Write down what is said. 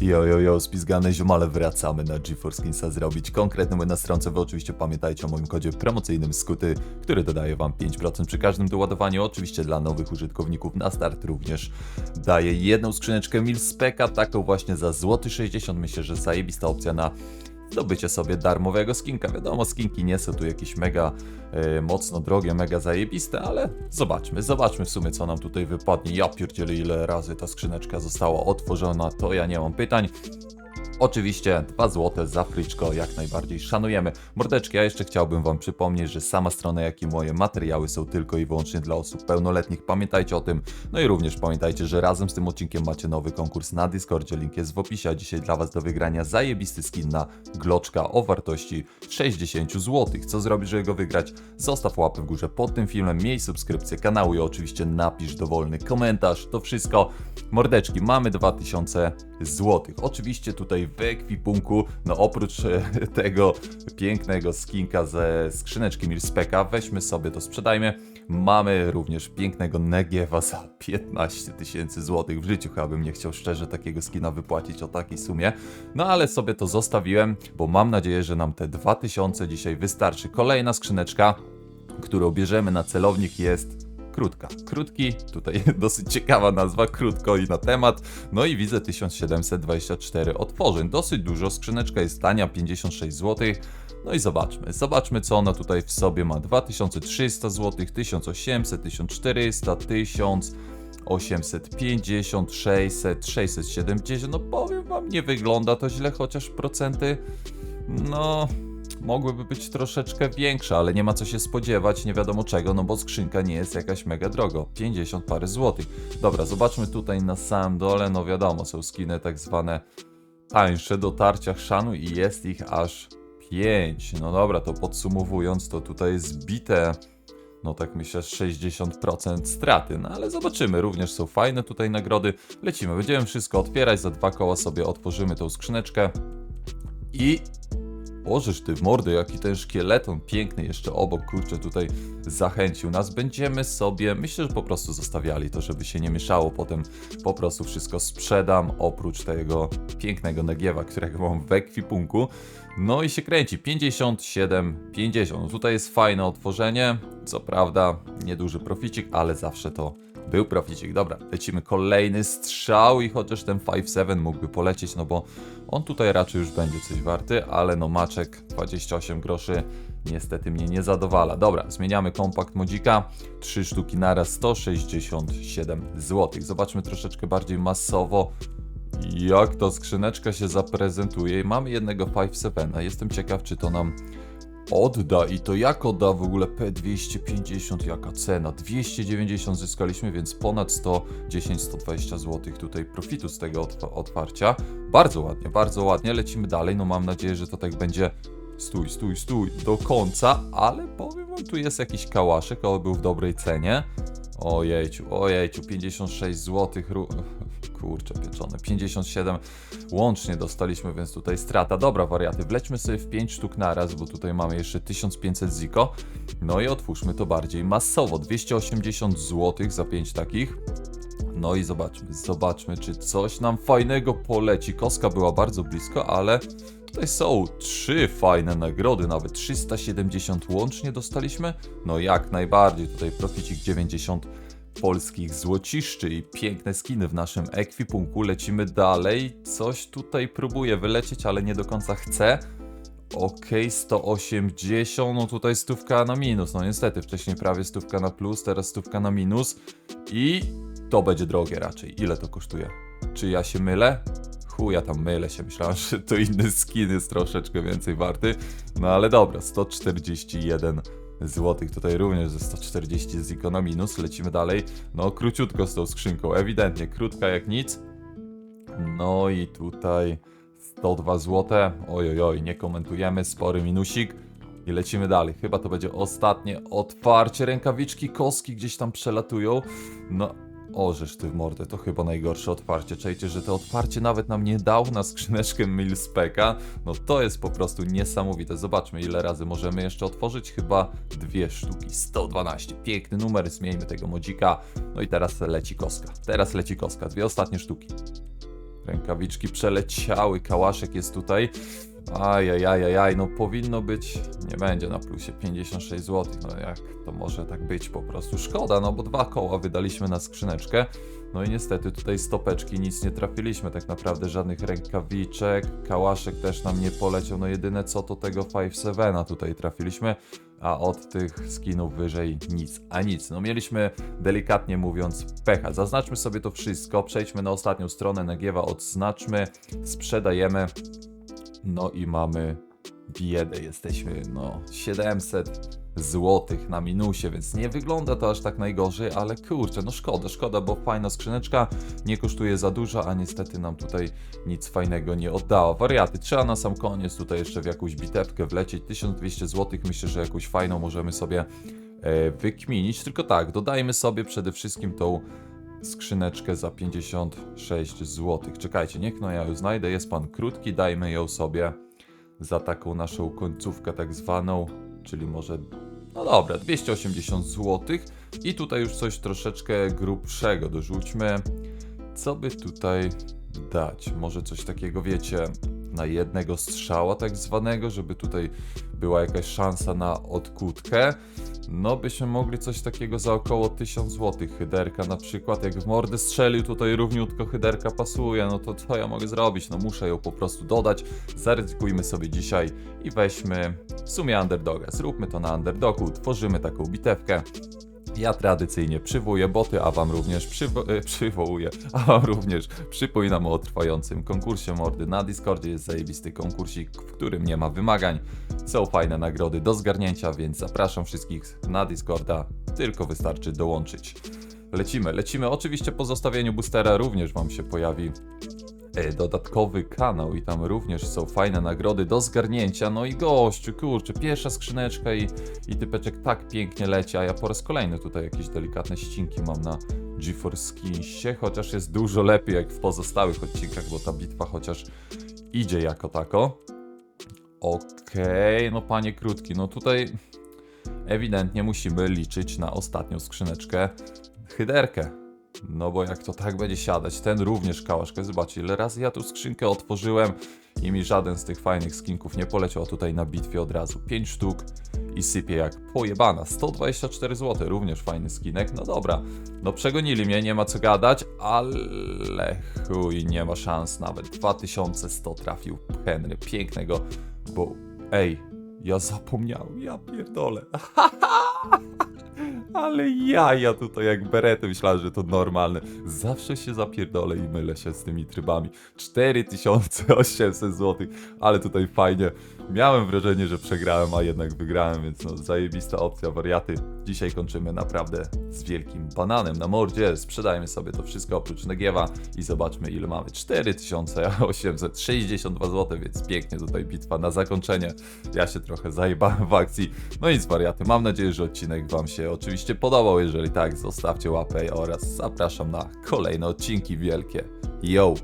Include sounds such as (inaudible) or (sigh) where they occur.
Jo, jo, jo, spizgane ziomale, wracamy na GeForce Kinsa zrobić konkretny na stronce. Wy oczywiście pamiętajcie o moim kodzie promocyjnym Skuty, który dodaje wam 5% przy każdym doładowaniu. Oczywiście dla nowych użytkowników na start również daje jedną skrzyneczkę Milspeka, taką właśnie za złoty 60. Myślę, że zajebista opcja na zdobycie sobie darmowego skinka. Wiadomo, skinki nie są tu jakieś mega e, mocno drogie, mega zajebiste, ale zobaczmy, zobaczmy w sumie co nam tutaj wypadnie. Ja pierdzielę ile razy ta skrzyneczka została otworzona, to ja nie mam pytań. Oczywiście 2 złote za fryczko jak najbardziej szanujemy. Mordeczki, ja jeszcze chciałbym Wam przypomnieć, że sama strona, jak i moje materiały są tylko i wyłącznie dla osób pełnoletnich. Pamiętajcie o tym. No i również pamiętajcie, że razem z tym odcinkiem macie nowy konkurs na Discordzie. Link jest w opisie, a dzisiaj dla Was do wygrania zajebisty skin na Gloczka o wartości 60 zł. Co zrobisz, żeby go wygrać? Zostaw łapę w górze pod tym filmem, miej subskrypcję kanału i oczywiście napisz dowolny komentarz. To wszystko. Mordeczki, mamy 2000 zł. Oczywiście tutaj w ekwipunku, no oprócz e, (laughs) tego pięknego skinka ze skrzyneczki Milspeka, weźmy sobie to, sprzedajmy. Mamy również pięknego Negiewa za (laughs) 15 tysięcy złotych. W życiu chyba bym nie chciał szczerze takiego skina wypłacić o takiej sumie. No ale sobie to zostawiłem, bo mam nadzieję, że nam te 2000 dzisiaj wystarczy. Kolejna skrzyneczka, którą bierzemy na celownik jest krótka. Krótki, tutaj (laughs) dosyć ciekawa nazwa, krótko i na temat. No i widzę 1724 otworzeń. Dosyć dużo, skrzyneczka jest tania, 56 zł. No i zobaczmy, zobaczmy co ona tutaj w sobie ma. 2300 zł, 1800, 1400, 1000. 850, 600, 670, no powiem wam, nie wygląda to źle, chociaż procenty, no, mogłyby być troszeczkę większe, ale nie ma co się spodziewać, nie wiadomo czego, no bo skrzynka nie jest jakaś mega drogo. 50 parę złotych. Dobra, zobaczmy tutaj na samym dole, no wiadomo, są skiny tak zwane tańsze do tarcia chrzanu i jest ich aż 5. No dobra, to podsumowując, to tutaj jest bite no tak myślę, 60% straty. No ale zobaczymy, również są fajne tutaj nagrody. Lecimy, będziemy wszystko otwierać, za dwa koła sobie otworzymy tą skrzyneczkę. I Ożysz ty mordy, jaki ten szkieleton piękny jeszcze obok, kurczę, tutaj zachęcił nas. Będziemy sobie, myślę, że po prostu zostawiali to, żeby się nie mieszało. Potem po prostu wszystko sprzedam, oprócz tego pięknego Negiewa, którego mam w ekwipunku. No i się kręci, 57, 50. No tutaj jest fajne otworzenie, co prawda nieduży proficik, ale zawsze to był proficik. Dobra, lecimy kolejny strzał i chociaż ten 5-7 mógłby polecieć, no bo on tutaj raczej już będzie coś warty, ale no maczek 28 groszy niestety mnie nie zadowala. Dobra, zmieniamy kompakt modzika. 3 sztuki naraz 167 zł. Zobaczmy troszeczkę bardziej masowo jak ta skrzyneczka się zaprezentuje. Mamy jednego 5-7. Jestem ciekaw, czy to nam odda i to jak odda w ogóle P250, jaka cena? 290 zyskaliśmy, więc ponad 110-120 zł tutaj profitu z tego otw- otwarcia. Bardzo ładnie, bardzo ładnie, lecimy dalej, no mam nadzieję, że to tak będzie stój, stój, stój do końca, ale powiem wam, tu jest jakiś kałaszek, on był w dobrej cenie. Ojejciu, ojejciu, 56 zł. Kurczę pieczone, 57 łącznie dostaliśmy, więc tutaj strata. Dobra wariaty, wlećmy sobie w 5 sztuk naraz, bo tutaj mamy jeszcze 1500 ziko. No i otwórzmy to bardziej masowo, 280 zł za 5 takich. No i zobaczmy, zobaczmy, czy coś nam fajnego poleci. Koska była bardzo blisko, ale tutaj są trzy fajne nagrody, nawet 370 łącznie dostaliśmy. No jak najbardziej, tutaj proficik 90 polskich złociszczy i piękne skiny w naszym ekwipunku. Lecimy dalej. Coś tutaj próbuję wylecieć, ale nie do końca chcę. Okej, 180, no tutaj stówka na minus, no niestety, wcześniej prawie stówka na plus, teraz stówka na minus i to będzie drogie raczej. Ile to kosztuje? Czy ja się mylę? Chuja tam mylę się, myślałem, że to inny skin jest troszeczkę więcej warty, no ale dobra, 141 złotych tutaj również ze 140 z na minus, lecimy dalej, no króciutko z tą skrzynką, ewidentnie, krótka jak nic, no i tutaj 102 zł. Oj, oj, oj, nie komentujemy, spory minusik. I lecimy dalej. Chyba to będzie ostatnie otwarcie. Rękawiczki, koski gdzieś tam przelatują. No, orzesz ty w mordę, to chyba najgorsze otwarcie. Czajcie, że to otwarcie nawet nam nie dał na skrzyneczkę Milspeka. No to jest po prostu niesamowite. Zobaczmy, ile razy możemy jeszcze otworzyć. Chyba dwie sztuki. 112. Piękny numer, zmieńmy tego modzika. No i teraz leci koska. Teraz leci koska. Dwie ostatnie sztuki. Rękawiczki przeleciały, kałaszek jest tutaj. Ajajajajaj, no powinno być, nie będzie na plusie 56 zł, no jak to może tak być po prostu, szkoda, no bo dwa koła wydaliśmy na skrzyneczkę, no i niestety tutaj stopeczki nic nie trafiliśmy, tak naprawdę żadnych rękawiczek, kałaszek też nam nie poleciał, no jedyne co to tego 5-7 tutaj trafiliśmy, a od tych skinów wyżej nic, a nic. No mieliśmy delikatnie mówiąc pecha. Zaznaczmy sobie to wszystko, przejdźmy na ostatnią stronę Negiewa, odznaczmy, sprzedajemy, no i mamy biedę, jesteśmy no 700 złotych na minusie, więc nie wygląda to aż tak najgorzej, ale kurczę, no szkoda, szkoda, bo fajna skrzyneczka, nie kosztuje za dużo, a niestety nam tutaj nic fajnego nie oddała. Wariaty, trzeba na sam koniec tutaj jeszcze w jakąś bitewkę wlecieć, 1200 złotych, myślę, że jakąś fajną możemy sobie e, wykminić, tylko tak, dodajmy sobie przede wszystkim tą skrzyneczkę za 56 zł. Czekajcie, niech no ja ją znajdę, jest pan krótki, dajmy ją sobie za taką naszą końcówkę tak zwaną, czyli może, no dobra, 280 zł i tutaj już coś troszeczkę grubszego dorzućmy. Co by tutaj dać? Może coś takiego, wiecie, na jednego strzała tak zwanego, żeby tutaj była jakaś szansa na odkutkę. No byśmy mogli coś takiego za około 1000 zł. Hyderka na przykład, jak w mordę strzelił, tutaj równiutko hyderka pasuje, no to co ja mogę zrobić? No muszę ją po prostu dodać. Zaryzykujmy sobie dzisiaj i weźmy w sumie underdoga. Zróbmy to na underdogu, tworzymy taką bitewkę. Ja tradycyjnie przywołuję boty, a wam również przywo- e, przywołuję, a wam również przypominam o trwającym konkursie mordy na Discordzie. Jest zajebisty konkursik, w którym nie ma wymagań. Są fajne nagrody do zgarnięcia, więc zapraszam wszystkich na Discorda. Tylko wystarczy dołączyć. Lecimy, lecimy. Oczywiście po zostawieniu boostera również wam się pojawi dodatkowy kanał i tam również są fajne nagrody do zgarnięcia. No i gościu, kurczę, pierwsza skrzyneczka i, i typeczek tak pięknie leci, a ja po raz kolejny tutaj jakieś delikatne ścinki mam na GeForce Skinsie, chociaż jest dużo lepiej jak w pozostałych odcinkach, bo ta bitwa chociaż idzie jako tako. Okej, no panie krótki, no tutaj ewidentnie musimy liczyć na ostatnią skrzyneczkę hyderkę. No bo jak to tak będzie siadać, ten również kałaszkę. Zobaczcie, ile razy ja tu skrzynkę otworzyłem i mi żaden z tych fajnych skinków nie poleciał, tutaj na bitwie od razu 5 sztuk i sypie jak pojebana. 124 zł, również fajny skinek. No dobra, no przegonili mnie, nie ma co gadać, ale chuj, nie ma szans nawet. 2100 trafił Henry, pięknego, bo ej, ja zapomniałem, ja pierdolę. (laughs) Ale ja, ja tutaj jak berety myślałem, że to normalne. Zawsze się zapierdolę i mylę się z tymi trybami. 4800 zł, ale tutaj fajnie. Miałem wrażenie, że przegrałem, a jednak wygrałem, więc no zajebista opcja, wariaty. Dzisiaj kończymy naprawdę z wielkim bananem na mordzie. Sprzedajmy sobie to wszystko oprócz Negiewa i zobaczmy ile mamy. 4862 zł, więc pięknie tutaj bitwa na zakończenie. Ja się trochę zajebałem w akcji. No nic wariaty, mam nadzieję, że odcinek Wam się oczywiście podobał. Jeżeli tak, zostawcie łapę oraz zapraszam na kolejne odcinki wielkie. Yo!